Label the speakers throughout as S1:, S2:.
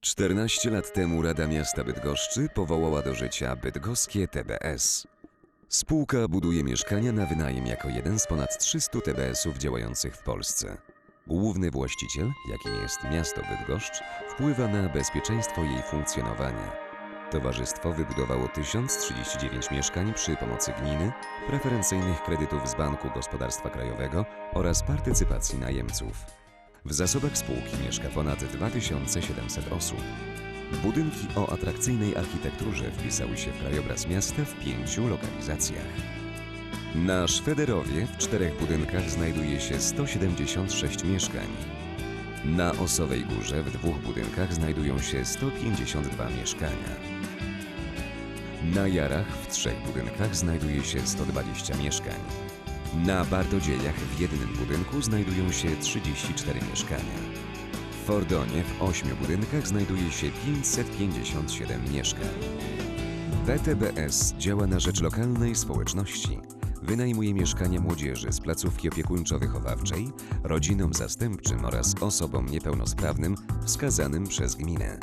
S1: 14 lat temu Rada Miasta Bydgoszczy powołała do życia Bydgoskie TBS. Spółka buduje mieszkania na wynajem jako jeden z ponad 300 TBS-ów działających w Polsce. Główny właściciel, jakim jest miasto Bydgoszcz, wpływa na bezpieczeństwo jej funkcjonowania. Towarzystwo wybudowało 1039 mieszkań przy pomocy gminy, preferencyjnych kredytów z Banku Gospodarstwa Krajowego oraz partycypacji najemców. W zasobach spółki mieszka ponad 2700 osób. Budynki o atrakcyjnej architekturze wpisały się w krajobraz miasta w pięciu lokalizacjach. Na Szwederowie w czterech budynkach znajduje się 176 mieszkań. Na Osowej Górze w dwóch budynkach znajdują się 152 mieszkania. Na Jarach w trzech budynkach znajduje się 120 mieszkań. Na Bardodziejach w jednym budynku znajdują się 34 mieszkania. W Fordonie w ośmiu budynkach znajduje się 557 mieszkań. BTBS działa na rzecz lokalnej społeczności. Wynajmuje mieszkania młodzieży z placówki opiekuńczo-wychowawczej, rodzinom zastępczym oraz osobom niepełnosprawnym wskazanym przez gminę.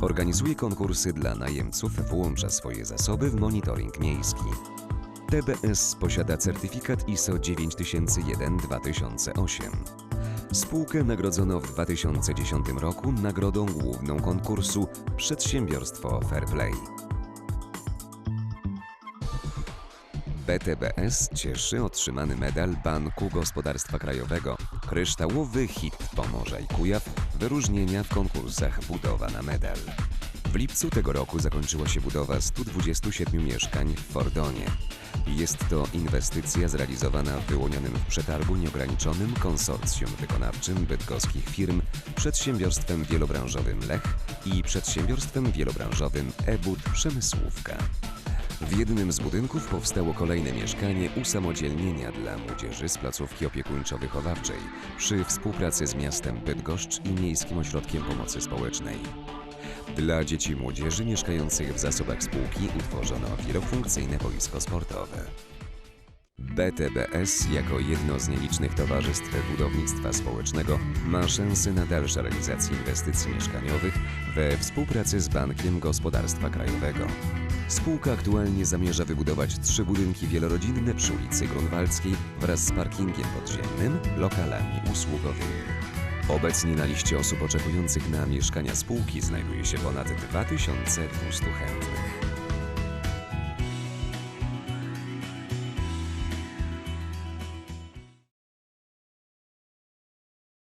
S1: Organizuje konkursy dla najemców, włącza swoje zasoby w monitoring miejski. TBS posiada certyfikat ISO 9001-2008. Spółkę nagrodzono w 2010 roku nagrodą główną konkursu Przedsiębiorstwo Fair Play. BTBS cieszy otrzymany medal Banku Gospodarstwa Krajowego Kryształowy hit Pomorza i Kujaw wyróżnienia w konkursach Budowa na medal. W lipcu tego roku zakończyła się budowa 127 mieszkań w Fordonie. Jest to inwestycja zrealizowana w wyłonionym w przetargu nieograniczonym konsorcjum wykonawczym bydgoskich firm, przedsiębiorstwem wielobranżowym Lech i przedsiębiorstwem wielobranżowym Ebud Przemysłówka. W jednym z budynków powstało kolejne mieszkanie usamodzielnienia dla młodzieży z placówki opiekuńczo-wychowawczej przy współpracy z miastem Bydgoszcz i Miejskim Ośrodkiem Pomocy Społecznej. Dla dzieci i młodzieży mieszkających w zasobach spółki utworzono wielofunkcyjne boisko sportowe. BTBS jako jedno z nielicznych towarzystw budownictwa społecznego ma szansę na dalsze realizację inwestycji mieszkaniowych we współpracy z Bankiem Gospodarstwa Krajowego. Spółka aktualnie zamierza wybudować trzy budynki wielorodzinne przy ulicy Grunwaldzkiej wraz z parkingiem podziemnym, lokalami usługowymi. Obecnie na liście osób oczekujących na mieszkania spółki znajduje się ponad 2200 chętnych.